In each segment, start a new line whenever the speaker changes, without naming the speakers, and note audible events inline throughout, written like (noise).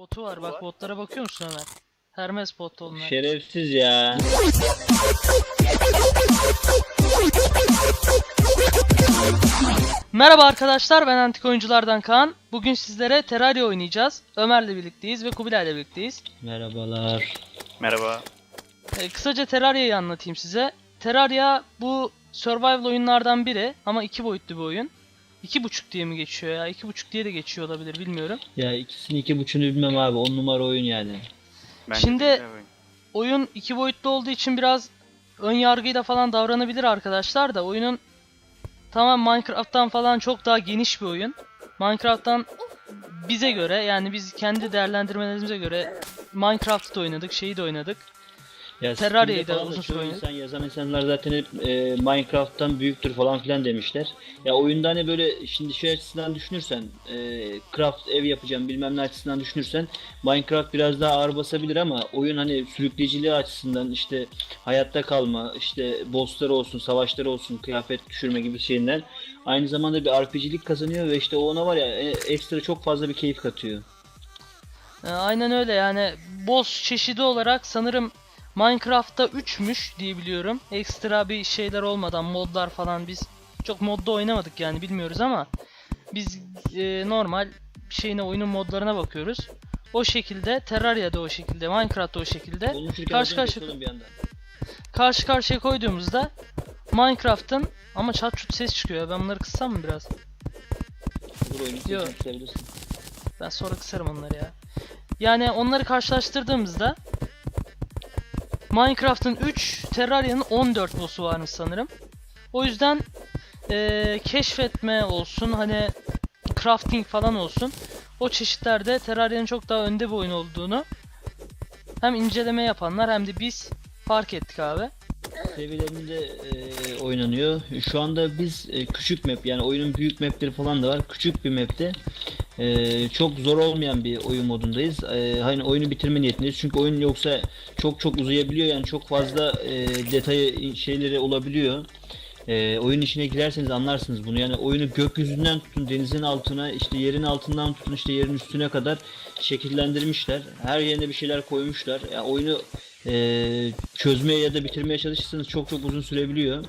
botu var. Bak botlara bakıyor musun Ömer? Hermes bot onlar.
Şerefsiz ya.
Merhaba arkadaşlar ben Antik Oyunculardan Kaan. Bugün sizlere Terraria oynayacağız. Ömer'le birlikteyiz ve Kubilay'la birlikteyiz.
Merhabalar.
Merhaba.
Ee, kısaca Terraria'yı anlatayım size. Terraria bu survival oyunlardan biri ama iki boyutlu bir oyun. İki buçuk diye mi geçiyor ya? İki buçuk diye de geçiyor olabilir bilmiyorum.
Ya ikisini iki buçuğunu bilmem abi. On numara oyun yani.
Bence
Şimdi-
de oyun.
Oyun iki boyutlu olduğu için biraz ön yargıyla falan davranabilir arkadaşlar da oyunun tamam Minecraft'tan falan çok daha geniş bir oyun. Minecraft'tan bize göre yani biz kendi değerlendirmelerimize göre Minecraft'ı da oynadık, şeyi de oynadık.
Ya
Terraria'yı da uzun süre oynadım.
insan yazan insanlar zaten hep e, Minecraft'tan büyüktür falan filan demişler. Ya oyunda hani böyle şimdi şey açısından düşünürsen e, craft ev yapacağım bilmem ne açısından düşünürsen Minecraft biraz daha ağır basabilir ama oyun hani sürükleyiciliği açısından işte hayatta kalma işte bossları olsun savaşları olsun kıyafet düşürme gibi şeyler aynı zamanda bir RPG'lik kazanıyor ve işte o ona var ya e, ekstra çok fazla bir keyif katıyor.
Ee, aynen öyle yani boss çeşidi olarak sanırım Minecraft'ta 3'müş diye biliyorum. Ekstra bir şeyler olmadan modlar falan biz çok modda oynamadık yani bilmiyoruz ama biz e, normal şeyine oyunun modlarına bakıyoruz. O şekilde Terraria'da o şekilde Minecraft'ta o şekilde Karşı karşıya- karşı karşıya koyduğumuzda Minecraft'ın ama çat çut ses çıkıyor ya ben bunları kıssam mı biraz?
Bu oyunu.
Ben sonra kısarım onları ya. Yani onları karşılaştırdığımızda Minecraft'ın 3, Terraria'nın 14 boss'u varmış sanırım. O yüzden eee, keşfetme olsun hani crafting falan olsun. O çeşitlerde Terraria'nın çok daha önde bir oyun olduğunu hem inceleme yapanlar hem de biz fark ettik abi.
seviyelerinde e, oynanıyor. Şu anda biz e, küçük map yani oyunun büyük mapleri falan da var. Küçük bir map'te e, çok zor olmayan bir oyun modundayız. E, hani oyunu bitirme niyetindeyiz. Çünkü oyun yoksa çok çok uzayabiliyor yani çok fazla e, detayı şeyleri olabiliyor. E, oyun içine girerseniz anlarsınız bunu. Yani oyunu gökyüzünden tutun denizin altına işte yerin altından tutun işte yerin üstüne kadar şekillendirmişler. Her yerine bir şeyler koymuşlar. Yani oyunu e, çözmeye ya da bitirmeye çalışırsanız çok çok uzun sürebiliyor.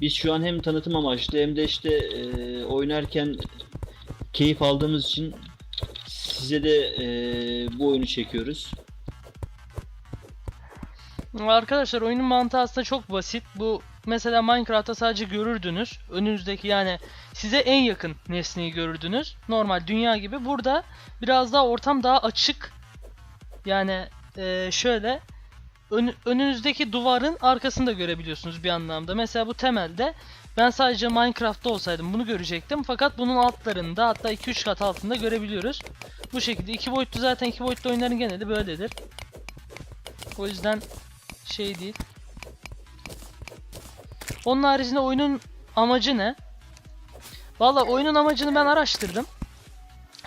Biz şu an hem tanıtım amaçlı hem de işte e, oynarken keyif aldığımız için size de e, bu oyunu çekiyoruz.
Arkadaşlar oyunun mantığı aslında çok basit. Bu mesela Minecraft'ta sadece görürdünüz. Önünüzdeki yani size en yakın nesneyi görürdünüz. Normal dünya gibi. Burada biraz daha ortam daha açık. Yani eee, şöyle ön- önünüzdeki duvarın arkasını da görebiliyorsunuz bir anlamda. Mesela bu temelde ben sadece Minecraft'ta olsaydım bunu görecektim. Fakat bunun altlarında hatta 2-3 kat altında görebiliyoruz. Bu şekilde iki boyutlu zaten iki boyutlu oyunların geneli böyledir. O yüzden şey değil. Onun haricinde oyunun amacı ne? Valla oyunun amacını ben araştırdım.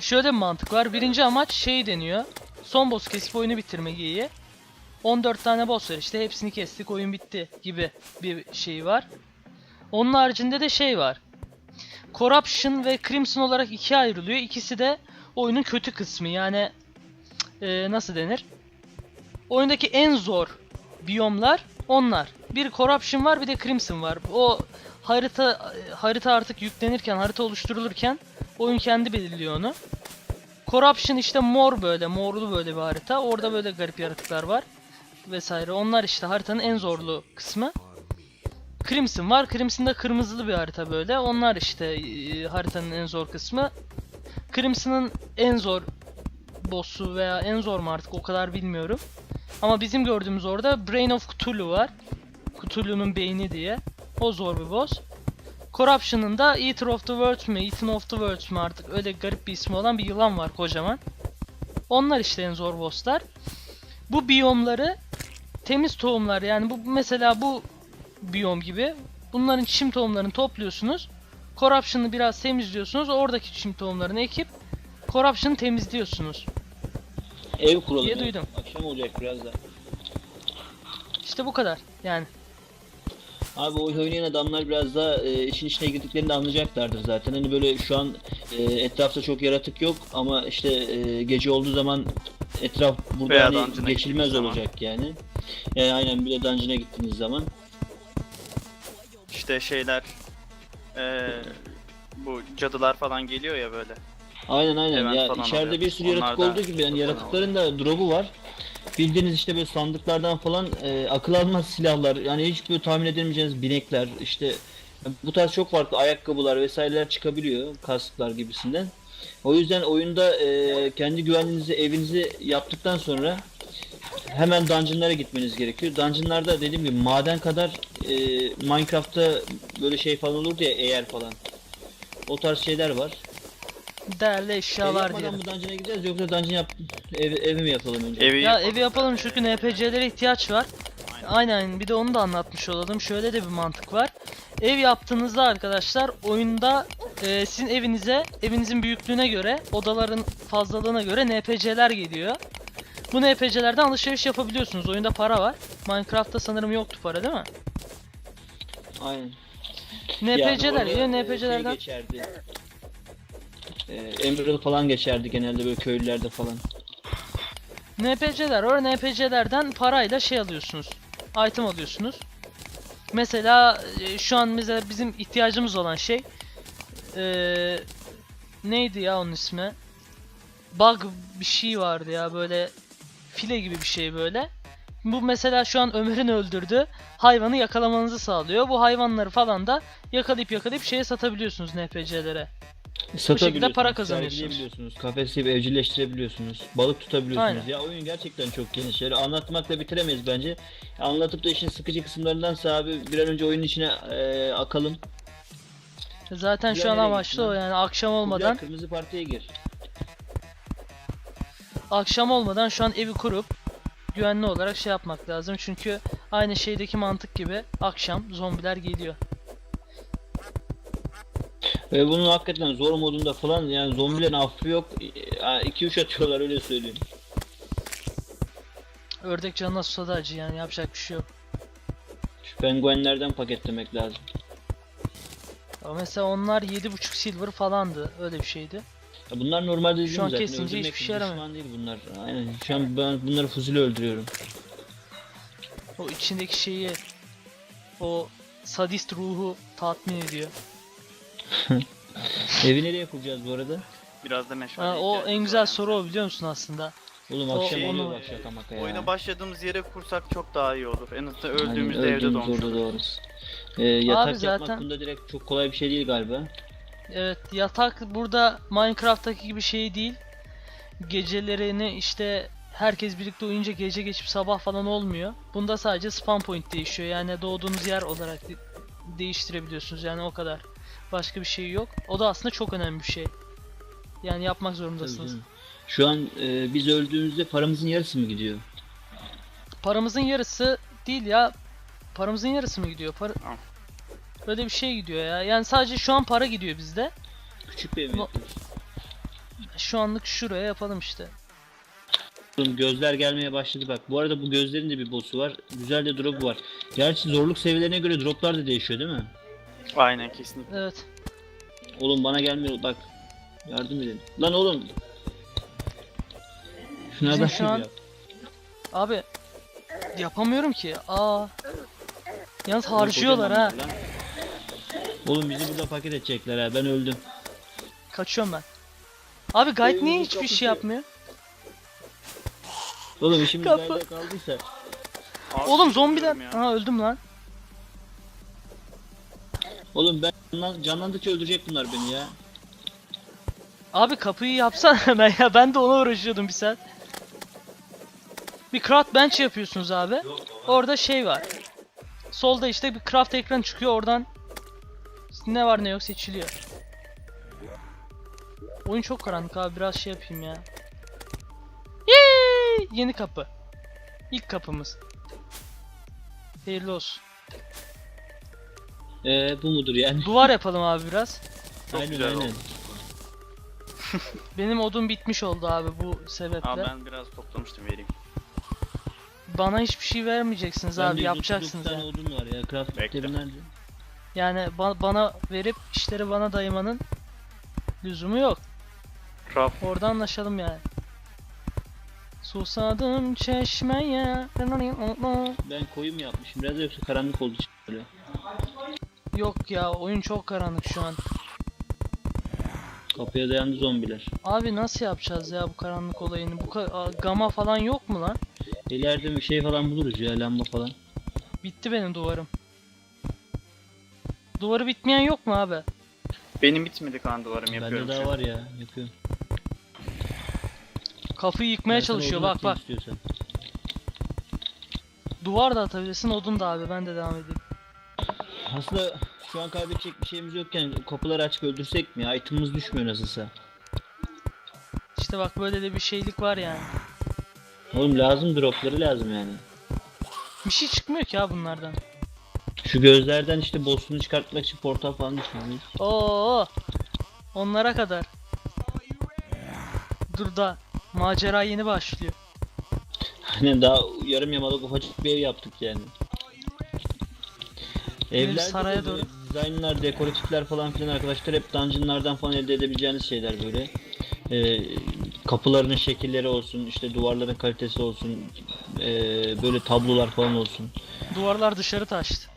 Şöyle bir mantık var. Birinci amaç şey deniyor. Son boss kesip oyunu bitirme geyiği. 14 tane boss var işte hepsini kestik oyun bitti gibi bir şey var. Onun haricinde de şey var. Corruption ve Crimson olarak ikiye ayrılıyor. İkisi de oyunun kötü kısmı yani eee, nasıl denir? Oyundaki en zor biyomlar onlar. Bir Corruption var bir de Crimson var. O harita harita artık yüklenirken, harita oluşturulurken oyun kendi belirliyor onu. Corruption işte mor böyle, morlu böyle bir harita. Orada böyle garip yaratıklar var vesaire. Onlar işte haritanın en zorlu kısmı. Crimson var. Crimson da kırmızılı bir harita böyle. Onlar işte e, haritanın en zor kısmı. Crimson'ın en zor boss'u veya en zor mu artık o kadar bilmiyorum. Ama bizim gördüğümüz orada Brain of Cthulhu var. Cthulhu'nun beyni diye. O zor bir boss. Corruption'ın da Eater of the Worlds mi, Eaten of the Worlds mi artık öyle garip bir ismi olan bir yılan var kocaman. Onlar işte en zor bosslar. Bu biyomları temiz tohumlar yani bu mesela bu biyom gibi bunların çim tohumlarını topluyorsunuz. Corruption'ı biraz temizliyorsunuz. Oradaki çim tohumlarını ekip Corruption'ı temizliyorsunuz.
Ev kuralım.
Diye duydum.
Akşam olacak biraz da.
İşte bu kadar yani.
Abi oyun oynayan adamlar biraz daha e, işin içine girdiklerini de anlayacaklardır zaten. Hani böyle şu an e, etrafta çok yaratık yok ama işte e, gece olduğu zaman etraf burada
Veya
hani geçilmez olacak yani. Yani aynen bir de dungeon'a gittiğiniz zaman.
İşte şeyler eee bu cadılar falan geliyor ya böyle.
Aynen aynen
Event
ya
falan
içeride
oluyor.
bir sürü
Onlar
yaratık
da
olduğu gibi yani
çok
yaratıkların da drop'u var. Bildiğiniz işte böyle sandıklardan falan e, akıl almaz silahlar yani hiç böyle tahmin edemeyeceğiniz binekler işte bu tarz çok farklı ayakkabılar vesaireler çıkabiliyor kasklar gibisinden. O yüzden oyunda e, kendi güvenliğinizi evinizi yaptıktan sonra hemen dungeonlara gitmeniz gerekiyor. Dungeonlarda dediğim gibi maden kadar e, Minecraft'ta böyle şey falan olurdu ya eğer falan. O tarz şeyler var.
Değerli
Ev
eşyalar
yapmadan mı dungeon'a gideceğiz yoksa dungeon yap ev, evi mi yapalım önce?
Evi
Ya evi yapalım çünkü NPC'lere ihtiyaç var.
Aynen.
Aynen bir de onu da anlatmış olalım. Şöyle de bir mantık var. Ev yaptığınızda arkadaşlar oyunda e, sizin evinize, evinizin büyüklüğüne göre, odaların fazlalığına göre NPC'ler geliyor. Bu NPC'lerden alışveriş yapabiliyorsunuz. Oyunda para var. Minecraft'ta sanırım yoktu para değil mi?
Aynen.
NPC'ler
orada,
geliyor,
e,
NPC'lerden.
Şey geçerdi. E, Emerald falan geçerdi genelde böyle köylülerde falan.
NPC'ler var. NPC'lerden parayla şey alıyorsunuz. Item alıyorsunuz. Mesela e, şu an mesela bizim ihtiyacımız olan şey eee, neydi ya onun ismi? Bug bir şey vardı ya böyle file gibi bir şey böyle. Bu mesela şu an Ömer'in öldürdüğü hayvanı yakalamanızı sağlıyor. Bu hayvanları falan da yakalayıp yakalayıp şeye satabiliyorsunuz NPC'lere.
Satabiliyorsunuz,
para kazanıyorsunuz.
sergileyebiliyorsunuz, evcilleştirebiliyorsunuz. Balık tutabiliyorsunuz.
Aynen.
Ya oyun gerçekten çok geniş. Yani anlatmakla bitiremeyiz bence. Anlatıp da işin sıkıcı kısımlarındansa abi bir an önce oyunun içine e, akalım.
Zaten şu an
nereye
amaçlı o yani akşam olmadan
kırmızı partiye gir.
Akşam olmadan şu an evi kurup güvenli olarak şey yapmak lazım. Çünkü aynı şeydeki mantık gibi akşam zombiler geliyor.
Ve bunun hakikaten zor modunda falan yani zombilerin affı yok. 2-3 atıyorlar öyle söyleyeyim.
Ördek canına susadı acı yani yapacak bir şey yok.
Şu penguenlerden paketlemek lazım.
Ama mesela onlar 7.5 silver falandı. Öyle bir şeydi.
Ya bunlar normalde
Şu an
zaten
kesince
öldürmek
hiçbir şey yaramıyor.
düşman değil bunlar. Aynen. Şu an ben bunları fuzile öldürüyorum.
O içindeki şeyi o sadist ruhu tatmin ediyor. (laughs)
Evi nereye kuracağız bu arada?
biraz da meşale.
Ha, o
ihtiyacımız
en
var
güzel
yani.
soru o biliyor musun aslında?
Oğlum
O-
akşam
onu-
oluyor bak şaka maka ya.
Oyuna başladığımız yere kursak çok daha iyi olur. En azından
Aynen,
öldüğümüzde evde
öldüğümüz
doğmuş
orada doğarız. Ee, yatak
zaten-
yapmak bunda direkt çok kolay bir şey değil galiba.
Evet yatak burada Minecraft'taki gibi şey değil. Gecelerini işte herkes birlikte uyuyunca gece geçip sabah falan olmuyor. Bunda sadece spawn point değişiyor. Yani doğduğunuz yer olarak de- değiştirebiliyorsunuz yani o kadar. Başka bir şey yok. O da aslında çok önemli bir şey. Yani yapmak zorundasınız.
Şu an e, biz öldüğümüzde paramızın yarısı mı gidiyor?
Paramızın yarısı değil ya. Paramızın yarısı mı gidiyor? Para... Böyle bir şey gidiyor ya. Yani sadece şu an para gidiyor bizde.
Küçük bir ev mi
No-
yapıyoruz?
Şu anlık şuraya yapalım işte.
Oğlum gözler gelmeye başladı bak. Bu arada bu gözlerin de bir boss'u var. Güzel de drop'u var. Gerçi zorluk seviyelerine göre drop'lar da değişiyor değil mi?
Aynen kesinlikle.
Evet.
Oğlum bana gelmiyor bak. Yardım edin. Lan oğlum. Şuna
Bizim
da
şu an-
yap.
Abi yapamıyorum ki. Aa. Yalnız harcıyorlar ha.
Kocamanlar lan. Oğlum bizi burada paket edecekler ha. Ben öldüm.
Kaçıyorum ben. Abi Guide niye hiçbir şey yapmıyor?
Oğlum işimiz
Kapı.
nerede kaldıysa.
Abi,
Oğlum zombiler.
ya.
Ha öldüm lan.
Oğlum ben canlan- canlandıkça öldürecek bunlar beni ya.
Abi kapıyı yapsana (laughs) hemen ya. Ben de ona uğraşıyordum bir saat. Bir craft bench yapıyorsunuz abi. Orada şey var. Solda işte bir craft ekranı çıkıyor oradan ne var ne yok seçiliyor. Oyun çok karanlık abi biraz şey yapayım ya. Yay! Yeni kapı. İlk kapımız. Hayırlı olsun.
Ee, bu mudur yani?
Duvar yapalım abi biraz.
Çok
aynen
güzel
aynen.
oldu. (laughs)
Benim odun bitmiş oldu abi bu sebeple.
Aa, ben biraz toplamıştım vereyim.
bana hiçbir şey vermeyeceksiniz
Bende
abi
139
yapacaksınız
tane
yani.
odun var ya. Craft
Bekle.
nerede?
Yani ba- bana verip işleri bana dayamanın lüzumu yok.
Craft.
Orada anlaşalım yani. Susadım çeşmeye.
Ben koyum yapmışım. Biraz da yoksa karanlık oldu böyle.
Yok ya oyun çok karanlık şu an.
Kapıya dayandı zombiler.
Abi nasıl yapacağız ya bu karanlık olayını? Bu ka- gama falan yok mu lan?
İleride bir şey falan buluruz ya lamba falan.
Bitti benim duvarım. Duvarı bitmeyen yok mu abi?
Benim bitmedi kan duvarım yapıyorum.
Bende
şu
daha
an.
var ya yapıyorum.
Kafayı yıkmaya
Ben sana
çalışıyor
odun
bak
atayım
bak.
istiyorsan.
Duvar da atabilirsin odun da abi ben de devam edeyim.
Aslında şu an kaybedecek bir şeyimiz yokken kapıları açık öldürsek mi ya? Item'ımız düşmüyor nasılsa.
İşte bak böyle de bir şeylik var yani.
Oğlum lazım dropları lazım yani.
Bir şey çıkmıyor ki ya bunlardan.
Şu gözlerden işte boss'unu çıkartmak için portal falan düşünüyoruz.
Oo. Onlara kadar. Dur da macera yeni başlıyor.
Hani daha yarım yamalak ufacık bir ev yaptık yani. Evlerde
saraya
de
doğru.
dizaynlar, dekoratifler falan filan arkadaşlar hep dungeonlardan falan elde edebileceğiniz şeyler böyle. Ee, kapılarının şekilleri olsun, işte duvarların kalitesi olsun, ee, böyle tablolar falan olsun.
Duvarlar dışarı taştı.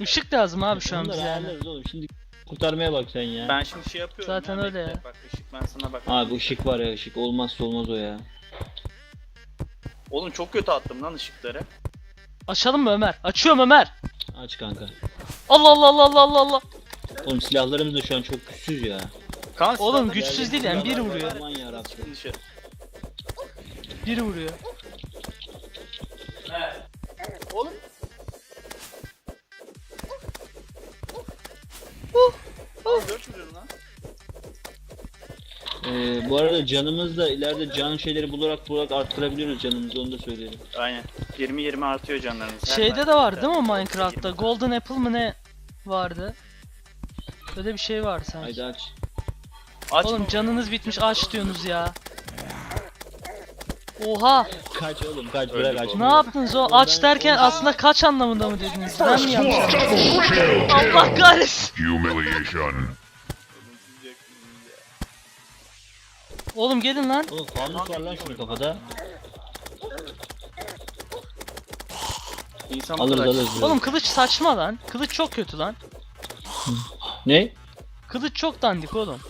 Işık lazım abi şu an
Onları
bize yani.
ayarlarız oğlum. Şimdi kurtarmaya bak sen ya.
Ben şimdi şey yapıyorum.
Zaten
ya,
öyle
bekle.
ya.
Bak ışık ben sana bak.
Abi ışık var ya ışık olmazsa olmaz o ya.
Oğlum çok kötü attım lan ışıkları.
Açalım mı Ömer? Açıyorum Ömer.
Aç kanka.
Allah Allah Allah Allah Allah Allah.
Oğlum silahlarımız da şu an çok güçsüz ya.
Kan
Oğlum güçsüz değil yani biri vuruyor.
Aman yarabbim.
Dışarı.
Biri vuruyor.
Oğlum.
Bu arada canımız da ileride can şeyleri bularak bularak arttırabiliyoruz canımızı onu da söyleyelim.
Aynen. 20-20 artıyor canlarınız. Her
Şeyde de var değil mi. Minecraft'ta? Golden Apple mı ne vardı? Öyle bir şey var sanki.
Haydi aç.
Aç
Oğlum
mı?
canınız bitmiş aç diyorsunuz ya. Oha!
Kaç oğlum kaç bırak aç.
Ne yaptınız o? Aç derken aslında kaç anlamında mı dediniz? Ben mi anladım? Allah kahretsin!
Humiliation.
Oğlum gelin lan.
Oğlum fanus var lan şunun kafada.
İnsan
Alırız
kadar-
alırız.
Oğlum kılıç saçma lan. Kılıç çok kötü lan.
Ne?
Kılıç çok dandik oğlum.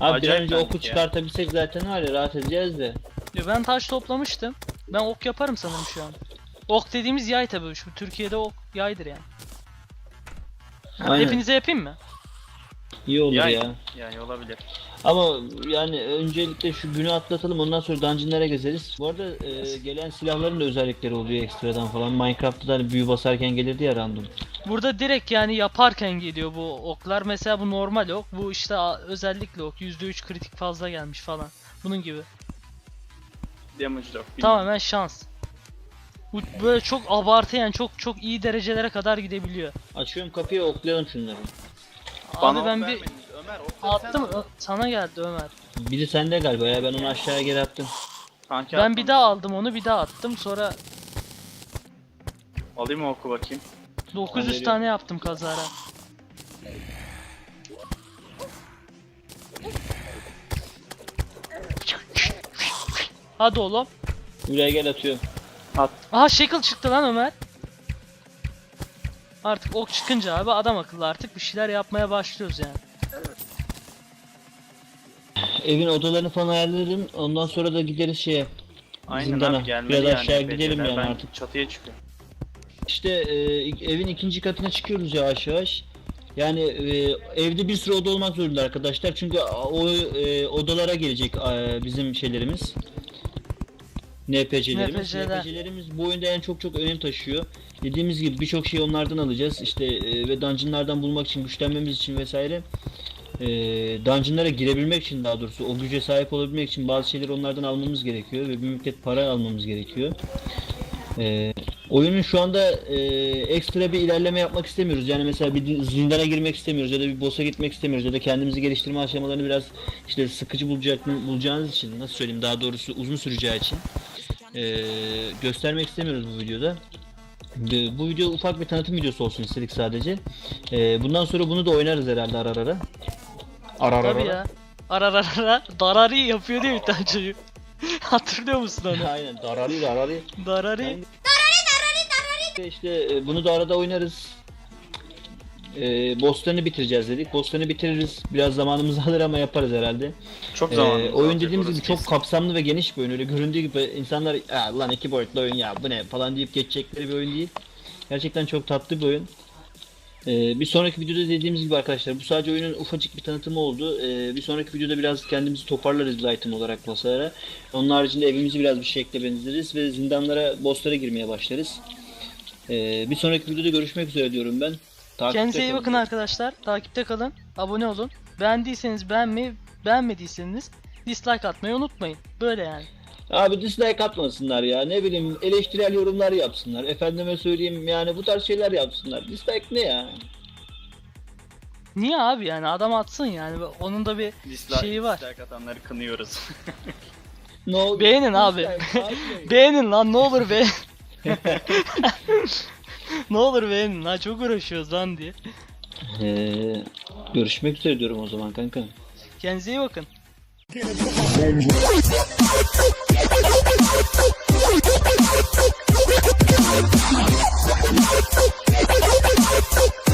Abi bir
Acayip
önce
dandik
oku
ya.
çıkartabilsek zaten var ya rahat edeceğiz de.
Ya ben taş toplamıştım. Ben ok yaparım sanırım şu an. Ok dediğimiz yay tabii. Şu Türkiye'de ok yaydır yani.
Aynen.
Hepinize yapayım mı?
İyi olur
Yani,
ya.
yani olabilir.
Ama yani öncelikle şu günü atlatalım ondan sonra dungeonlara gezeriz. Bu arada e, gelen silahların da özellikleri oluyor ekstradan falan. Minecraft'ta da hani büyü basarken gelirdi ya random.
Burada direkt yani yaparken geliyor bu oklar. Mesela bu normal ok. Bu işte özellikle ok. %3 kritik fazla gelmiş falan. Bunun gibi.
Damage lock.
Tamamen şans. Bu böyle çok abartı yani çok çok iyi derecelere kadar gidebiliyor.
Açıyorum kapıyı oklayalım şunları.
Bana
Abi ben
ok
bir
vermediniz. Ömer al.
Ö- sana geldi Ömer.
Biri sende galiba ya ben onu aşağıya geri attım.
Kanki
Ben bir daha aldım onu bir daha attım sonra
Alayım mı oku bakayım.
900
veriyorum.
tane yaptım kazara. Hadi oğlum.
Buraya gel atıyorum.
At.
Aha shackle çıktı lan Ömer. Artık ok çıkınca abi adam akıllı artık bir şeyler yapmaya başlıyoruz yani.
Evin odalarını falan ayarlarım. Ondan sonra da gideriz şeye.
Aynen
Zindana.
abi gelmeli
Biraz
yani.
aşağıya
epeyce.
gidelim yani
ben
artık.
çatıya çıkıyorum.
İşte e, evin ikinci katına çıkıyoruz yavaş yavaş. Yani e, evde bir sürü oda olmak zorunda arkadaşlar. Çünkü o e, odalara gelecek e, bizim şeylerimiz. NPC'lerimiz.
NPC'ler.
NPC'lerimiz bu oyunda en çok çok önem taşıyor. Dediğimiz gibi birçok şeyi onlardan alacağız. İşte e, ve dungeonlardan bulmak için, güçlenmemiz için vesaire. E, dungeonlara girebilmek için daha doğrusu o güce sahip olabilmek için bazı şeyleri onlardan almamız gerekiyor ve bir müddet para almamız gerekiyor. E, Oyunun şu anda e, ekstra bir ilerleme yapmak istemiyoruz. Yani mesela bir zindana girmek istemiyoruz ya da bir boss'a gitmek istemiyoruz ya da kendimizi geliştirme aşamalarını biraz işte sıkıcı bulacak bulacağınız için nasıl söyleyeyim daha doğrusu uzun süreceği için Ee, göstermek istemiyoruz bu videoda. Bu video ufak bir tanıtım videosu olsun istedik sadece. Ee, bundan sonra bunu da oynarız herhalde ara ara. Ara ara.
Tabii ya. Ara ara ara darari yapıyor diye bir tane çocuk. (laughs) Hatırlıyor musun onu?
Aynen darari darari.
Darari.
Ben- İşte e, bunu da arada oynarız. Ee, bosslarını bitireceğiz dedik. Bosslarını bitiririz. Biraz zamanımız (laughs) alır ama yaparız herhalde.
Çok
Ee,
zaman.
oyun dediğimiz gibi çok kapsamlı ve geniş bir oyun. Öyle göründüğü gibi insanlar ya lan iki boyutlu oyun ya bu ne falan deyip geçecekleri bir oyun değil. Gerçekten çok tatlı bir oyun. Ee, bir sonraki videoda dediğimiz gibi arkadaşlar bu sadece oyunun ufacık bir tanıtımı oldu. Ee, bir sonraki videoda biraz kendimizi toparlarız item olarak masalara. Onun haricinde evimizi biraz bir şekle benzeteriz ve zindanlara, bosslara girmeye başlarız. Ee, bir sonraki videoda görüşmek üzere diyorum ben. Takipte
Kendinize iyi
kalın.
bakın arkadaşlar. Takipte kalın. Abone olun. Beğendiyseniz beğenmeyi, beğenmediyseniz dislike atmayı unutmayın. Böyle yani.
Abi dislike atmasınlar ya. Ne bileyim eleştirel yorumlar yapsınlar. Efendime söyleyeyim yani bu tarz şeyler yapsınlar. Dislike ne ya?
Niye abi yani adam atsın yani onun da bir
dislike,
şeyi var.
dislike atanları kınıyoruz.
Ne oldu?
Beğenin abi.
Dislike abi. (laughs)
beğenin lan ne olur be. (laughs) ne olur beğenin lan çok uğraşıyoruz lan diye.
Ee, görüşmek üzere diyorum o zaman kanka.
Kendinize iyi bakın. Thank you.